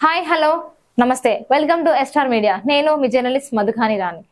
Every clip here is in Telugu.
Hi hello namaste welcome to star media నేను మీ journalist Madhukhani Rani.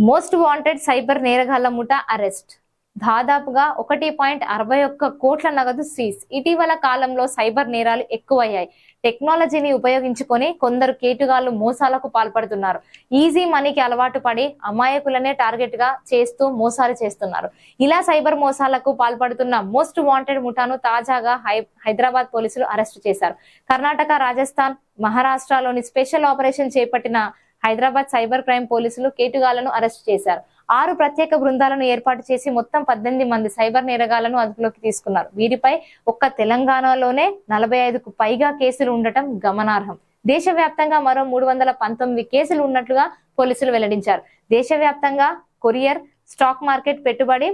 Most wanted cyber నేరగాళ్ళ ముఠా అరెస్ట్ దాదాపుగా ఒకటి పాయింట్ అరవై ఒక్క కోట్ల నగదు సీజ్. ఇటీవల కాలంలో సైబర్ నేరాలు ఎక్కువయ్యాయి. టెక్నాలజీని ఉపయోగించుకొని కొందరు కేటుగాళ్ళు మోసాలకు పాల్పడుతున్నారు. ఈజీ మనీకి అలవాటు పడి అమాయకులనే టార్గెట్గా చేస్తూ మోసాలు చేస్తున్నారు. ఇలా సైబర్ మోసాలకు పాల్పడుతున్న మోస్ట్ వాంటెడ్ ముఠాను తాజాగా హై- హైదరాబాద్ పోలీసులు అరెస్టు చేశారు. కర్ణాటక రాజస్థాన్ మహారాష్ట్రలోని స్పెషల్ ఆపరేషన్ చేపట్టిన హైదరాబాద్ సైబర్ క్రైమ్ పోలీసులు కేటుగాళ్ళను అరెస్ట్ చేశారు. ఆరు ప్రత్యేక బృందాలను ఏర్పాటు చేసి మొత్తం పద్దెనిమిది మంది సైబర్ నేరగాళ్ళను అదుపులోకి తీసుకున్నారు. వీరిపై ఒక్క తెలంగాణలోనే నలభై ఐదుకు పైగా కేసులు ఉండటం గమనార్హం. దేశవ్యాప్తంగా మరో మూడు వందల పంతొమ్మిది కేసులు ఉన్నట్లుగా పోలీసులు వెల్లడించారు. దేశవ్యాప్తంగా కొరియర్ స్టాక్ మార్కెట్ పెట్టుబడి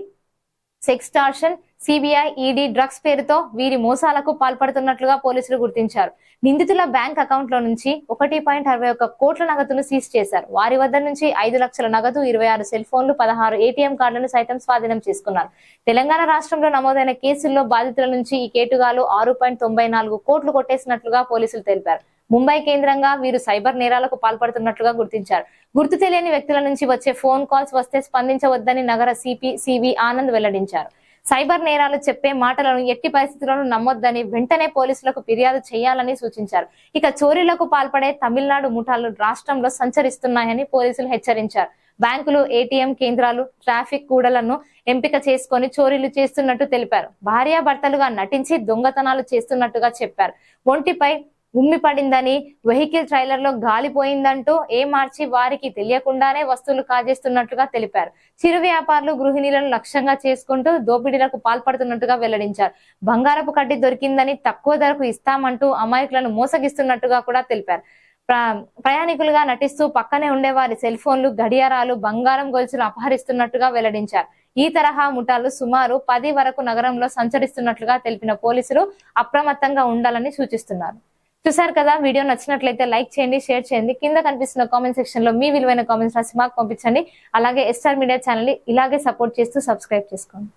సెక్స్టార్షన్ సిబిఐ ఈడీ డ్రగ్స్ పేరుతో వీరి మోసాలకు పాల్పడుతున్నట్లుగా పోలీసులు గుర్తించారు. నిందితుల బ్యాంక్ అకౌంట్లో నుంచి ఒకటి పాయింట్ అరవై ఒక్క కోట్ల నగదును సీజ్ చేశారు. వారి వద్ద నుంచి ఐదు లక్షల నగదు ఇరవై ఆరు సెల్ ఫోన్లు పదహారు ఏటీఎం కార్డులను సైతం స్వాధీనం చేసుకున్నారు. తెలంగాణ రాష్ట్రంలో నమోదైన కేసుల్లో బాధితుల నుంచి ఈ కేటుగాలు ఆరు పాయింట్ తొంభై నాలుగు కోట్లు కొట్టేసినట్లుగా పోలీసులు తెలిపారు. ముంబై కేంద్రంగా వీరు సైబర్ నేరాలకు పాల్పడుతున్నట్లుగా గుర్తించారు. గుర్తు తెలియని వ్యక్తుల నుంచి వచ్చే ఫోన్ కాల్స్ వస్తే స్పందించవద్దని నగర సిపి సివి ఆనంద్ వెల్లడించారు. సైబర్ నేరాలు చెప్పే మాటలను ఎట్టి పరిస్థితులను నమ్మొద్దని వెంటనే పోలీసులకు ఫిర్యాదు చేయాలని సూచించారు. ఇక చోరీలకు పాల్పడే తమిళనాడు ముఠాలు రాష్ట్రంలో సంచరిస్తున్నాయని పోలీసులు హెచ్చరించారు. బ్యాంకులు ఏటీఎం కేంద్రాలు ట్రాఫిక్ కూడలను ఎంపిక చేసుకొని చోరీలు చేస్తున్నట్టు తెలిపారు. భార్యాభర్తలుగా నటించి దొంగతనాలు చేస్తున్నట్టుగా చెప్పారు. ఒంటిపై ఉమ్మి పడిందని వెహికల్ ట్రైలర్లో గాలిపోయిందంటూ ఏ మార్చి వారికి తెలియకుండానే వస్తువులు కాజేస్తున్నట్లుగా తెలిపారు. చిరు వ్యాపారులు గృహిణీలను లక్ష్యంగా చేసుకుంటూ దోపిడీలకు పాల్పడుతున్నట్టుగా వెల్లడించారు. బంగారపు కడ్డి దొరికిందని తక్కువ ధరకు ఇస్తామంటూ అమాయకులను మోసగిస్తున్నట్టుగా కూడా తెలిపారు. ప్ర- ప్రయాణికులుగా నటిస్తూ పక్కనే ఉండే వారి సెల్ ఫోన్లు గడియారాలు బంగారం గొలుసులు అపహరిస్తున్నట్టుగా వెల్లడించారు. ఈ తరహా ముఠాలు సుమారు పది వరకు నగరంలో సంచరిస్తున్నట్లుగా తెలిపిన పోలీసులు అప్రమత్తంగా ఉండాలని సూచిస్తున్నారు. చూసారు కదా వీడియో నచ్చినట్లయితే లైక్ చేయండి షేర్ చేయండి. కింద కనిపిస్తున్న కామెంట్ సెక్షన్లో మీ విలువైన కామెంట్స్ రాసి మాకు పంపించండి. అలాగే ఎస్ఆర్ మీడియా ఛానల్ని ఇలాగే సపోర్ట్ చేస్తూ సబ్స్క్రైబ్ చేసుకోండి.